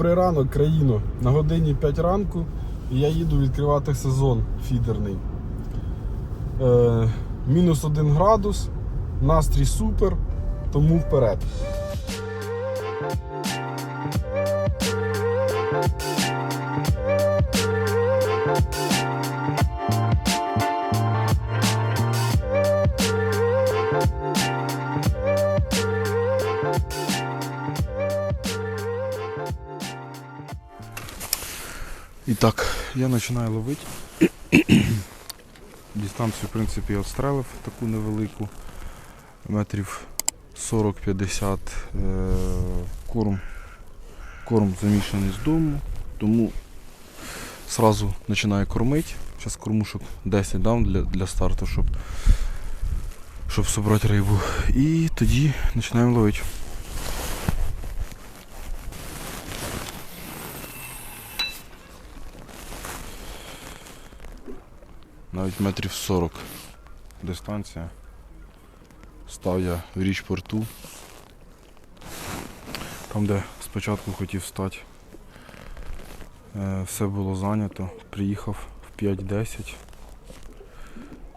Добрий ранок, країно. На годині 5 ранку і я їду відкривати сезон фідерний. Е, мінус 1 градус, настрій супер, тому вперед. Так, я починаю ловити. Дистанцію, в принципі, я відстрелив таку невелику, метрів 40-50 е, корм. Корм замішаний з дому, тому сразу починаю кормити. Зараз кормушок 10 дам для, для старту, щоб, щоб собрати рибу. І тоді починаємо ловити. Навіть метрів 40 дистанція. Став я в річ порту. Там, де спочатку хотів стати, е, все було зайнято. Приїхав в 5.10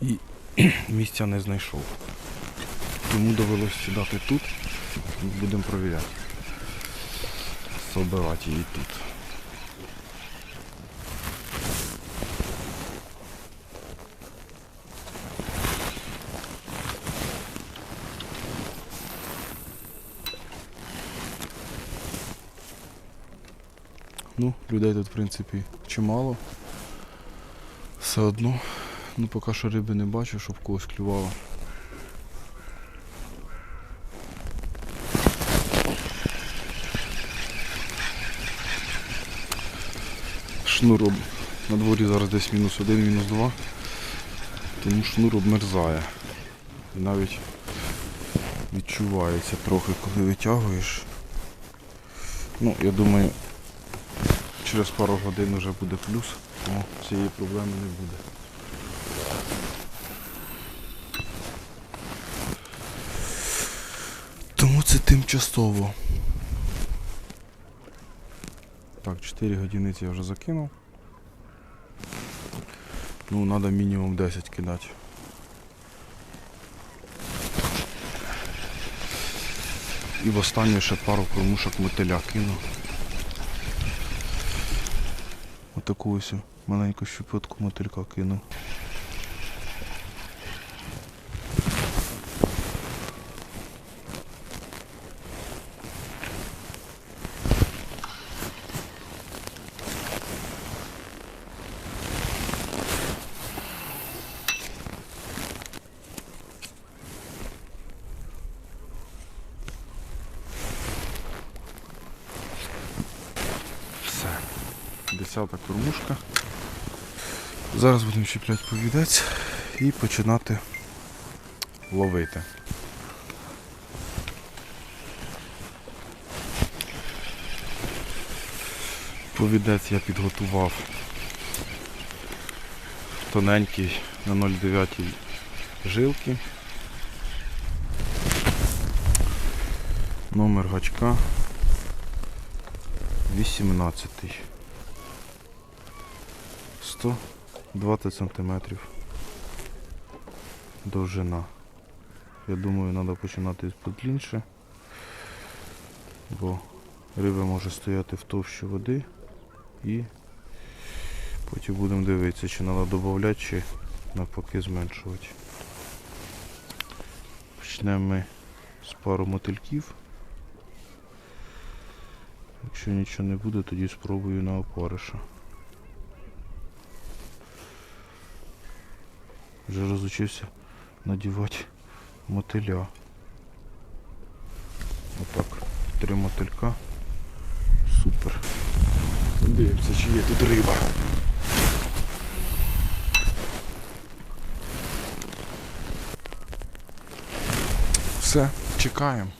і місця не знайшов. Тому довелося сідати тут. Будемо провіряти. Собирати її тут. Ну, людей тут, в принципі, чимало. Все одно. Ну, поки що риби не бачу, щоб когось клювало. Шнур на дворі зараз десь мінус один, мінус два. Тому шнур обмерзає. І навіть відчувається трохи, коли витягуєш. Ну, я думаю, через пару годин вже буде плюс, тому цієї проблеми не буде. Тому це тимчасово. Так, 4 годиниці я вже закинув. Ну, треба мінімум 10 кидати. І в останню ще пару кормушок мотиля кину. Отаку ось маленьку щепотку мотилька кинув. Десята кормушка. Зараз будемо чіпляти повідець і починати ловити. Повідець я підготував тоненький на 0,9 жилки. Номер гачка 18. 120 сантиметрів довжина. Я думаю, треба починати з подлінше, бо риба може стояти в товщі води і потім будемо дивитися, чи треба додати, чи навпаки зменшувати. Почнемо ми з пару мотильків. Якщо нічого не буде, тоді спробую на опариша. Вже розучився надівати мотиля. Отак. Три мотилька. Супер. Дивимося, чи є тут риба. Все, чекаємо.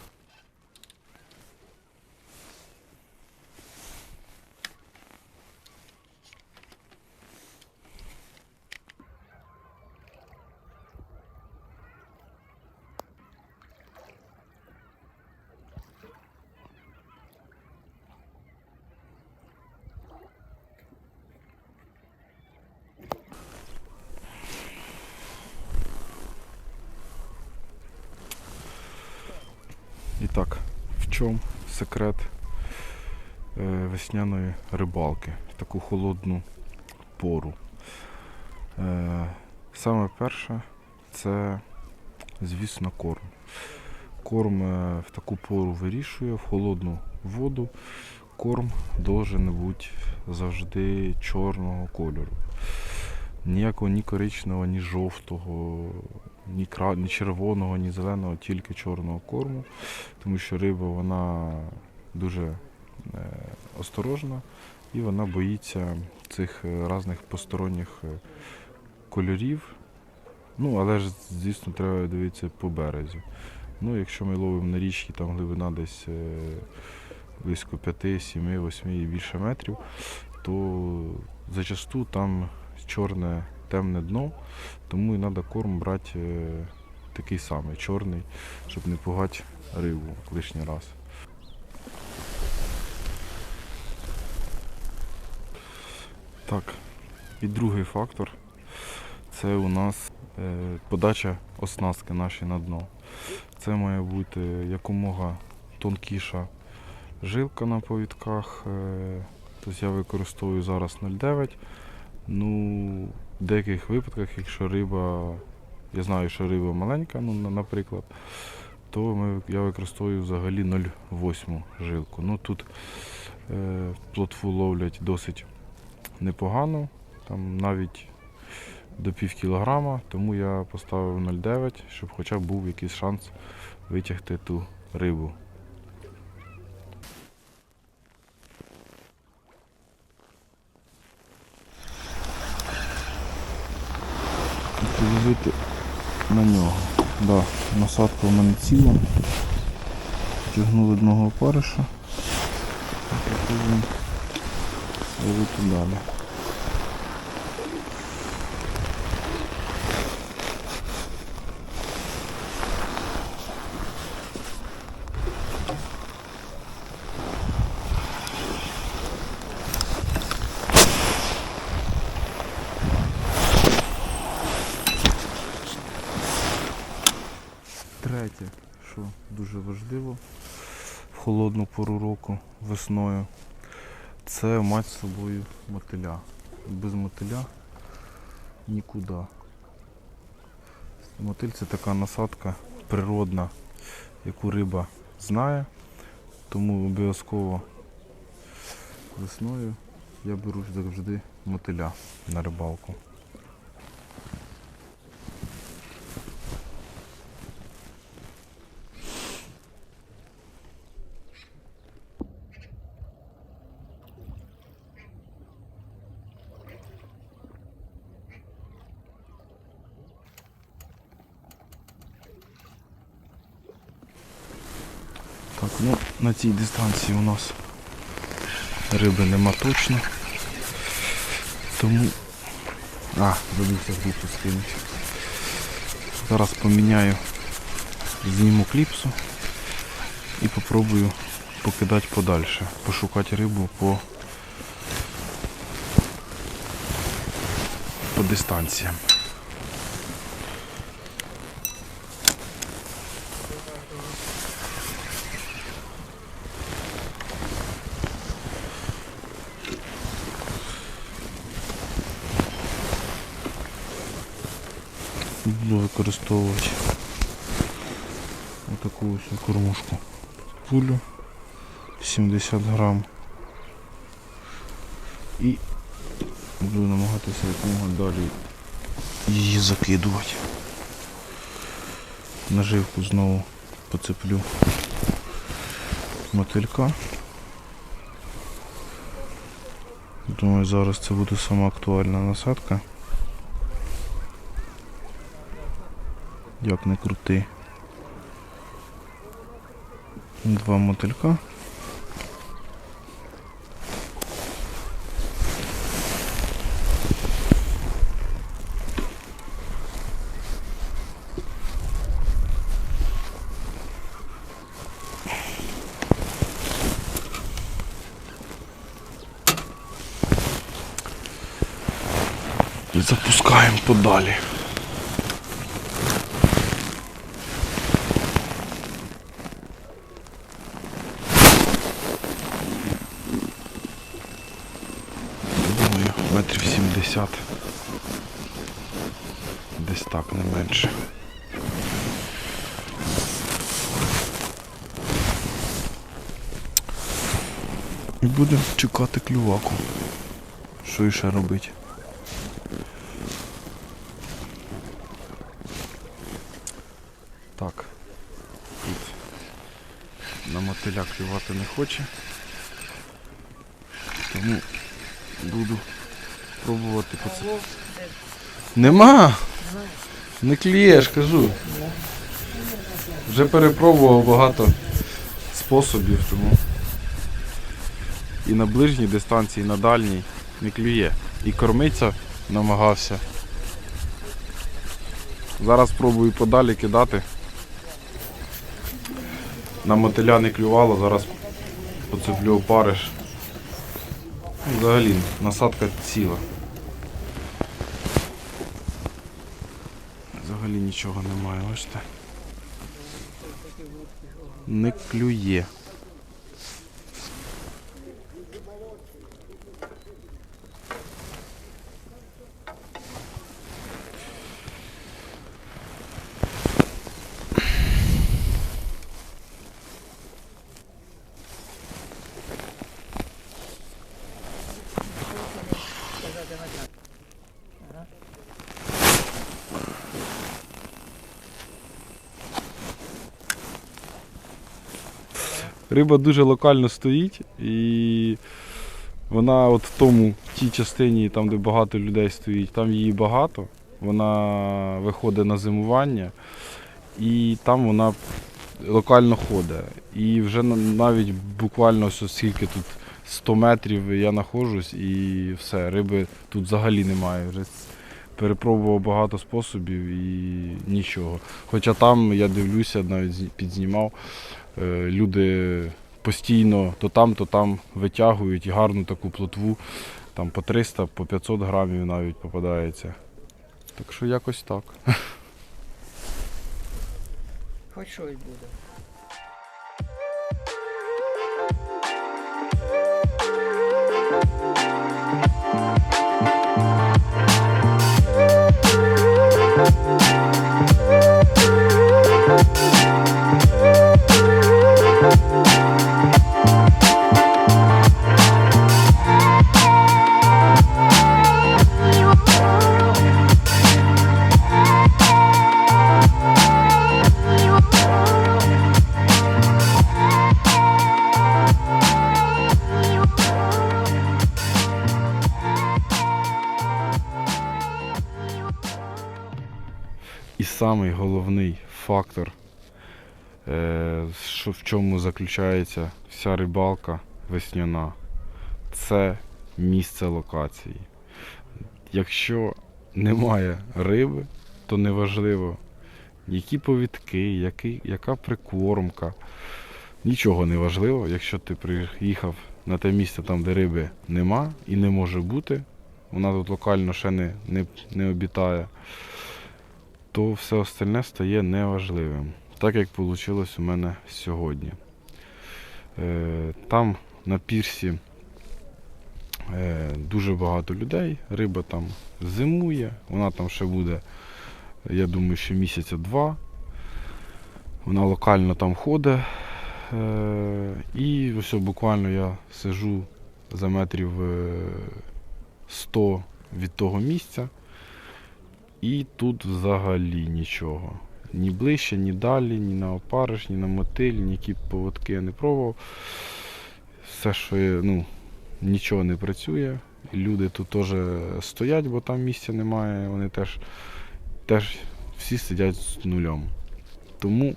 Чому секрет е, весняної рибалки в таку холодну пору. Е, Саме перше це, звісно, корм. Корм е, в таку пору вирішує в холодну воду. Корм должен бути завжди чорного кольору. Ніякого ні коричневого, ні жовтого, ні, кра... ні червоного, ні зеленого, тільки чорного корму. Тому що риба вона дуже е, осторожна і вона боїться цих е, різних посторонніх е, кольорів. Ну, але ж, звісно, треба дивитися по березі. Ну, якщо ми ловимо на річці, там глибина десь близько 5, 7, 8 і більше метрів, то зачасту там чорне темне дно, тому і треба корм брати е, такий самий, чорний, щоб не пугати рибу лишній раз. Так, і другий фактор це у нас е, подача оснастки нашої на дно. Це має бути якомога тонкіша жилка на повідках. е, Тобто я використовую зараз 0,9. Ну, в деяких випадках, якщо риба, я знаю, що риба маленька, ну, наприклад, то ми, я використовую взагалі 0,8 жилку. Ну тут е, плотву ловлять досить непогано, там навіть до пів кілограма, тому я поставив 0,9, щоб хоча б був якийсь шанс витягти ту рибу. Половити на нього. Да, насадка в мене ціла. Тягнули одного опариша. Попробуємо ловити далі. Що дуже важливо в холодну пору року весною, це мати з собою мотиля. Без мотиля нікуди. Мотиль це така насадка природна, яку риба знає, тому обов'язково весною я беру завжди мотиля на рибалку. Ну на цій дистанції у нас риби нема точно. Тому... А, забувся кліпсу скинути. Зараз поміняю, зніму кліпсу і попробую покидати подальше, пошукати рибу по, по дистанціям. Буду використовувати отаку ось кормушку. Пулю 70 грам. І буду намагатися якомога далі її закидувати. Наживку знову поцеплю мотилька. Думаю, зараз це буде сама актуальна насадка. Як не крути. Два мотилька. Запускаємо подалі. Метрів 70. Десь так, не менше. І будемо чекати клюваку. Що іще робити? Так. Тут на мотиля клювати не хоче. Тому буду пробувати по це. Нема! Не клієш, кажу. Вже перепробував багато способів, тому і на ближній дистанції, і на дальній не клює. І кормиться намагався. Зараз спробую подалі кидати. На мотиля не клювало, зараз поцеплю опариш. Взагалі, насадка ціла. Взагалі нічого немає, бачите? Не клює. Риба дуже локально стоїть і вона от в тому, в тій частині, там де багато людей стоїть, там її багато. Вона виходить на зимування і там вона локально ходить. І вже навіть буквально скільки тут 100 метрів я знаходжусь і все, риби тут взагалі немає. Вже перепробував багато способів і нічого. Хоча там я дивлюся, навіть підзнімав. Е, люди постійно то там, то там витягують і гарну таку плотву, там по 300, по 500 грамів навіть попадається. Так що якось так. Хоч щось буде. Самий головний фактор, е, в чому заключається вся рибалка весняна, це місце локації. Якщо немає риби, то неважливо, які повідки, який, яка прикормка. Нічого не важливо, якщо ти приїхав на те місце, там, де риби нема і не може бути, вона тут локально ще не, не, не обітає то все остальне стає неважливим. Так як вийшло у мене сьогодні. Е, Там на пірсі е, дуже багато людей, риба там зимує, вона там ще буде, я думаю, ще місяця два. Вона локально там ходить. Е, І ось буквально я сижу за метрів е, 100 від того місця. І тут взагалі нічого. Ні ближче, ні далі, ні на опариш, ні на мотиль, ніякі поводки я не пробував. Все, що є, ну, нічого не працює. Люди тут теж стоять, бо там місця немає. Вони теж, теж всі сидять з нульом. Тому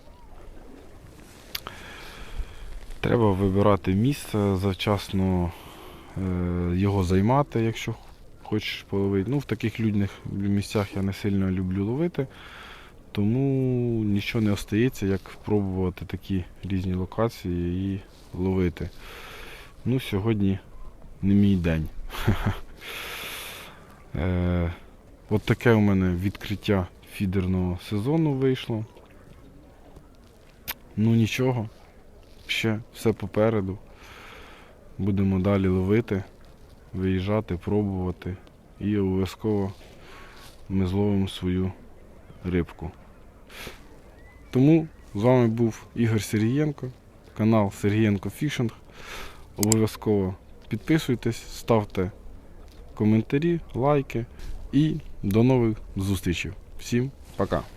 треба вибирати місце, завчасно е, його займати, якщо хочеш половити. Ну, в таких людних місцях я не сильно люблю ловити, тому нічого не остається, як пробувати такі різні локації і ловити. Ну, сьогодні не мій день. Е, От таке у мене відкриття фідерного сезону вийшло. Ну нічого, ще все попереду. Будемо далі ловити, виїжджати, пробувати. і обов'язково ми зловимо свою рибку. Тому з вами був Ігор Сергієнко, канал Сергієнко Фішинг. Обов'язково підписуйтесь, ставте коментарі, лайки і до нових зустрічей. Всім пока!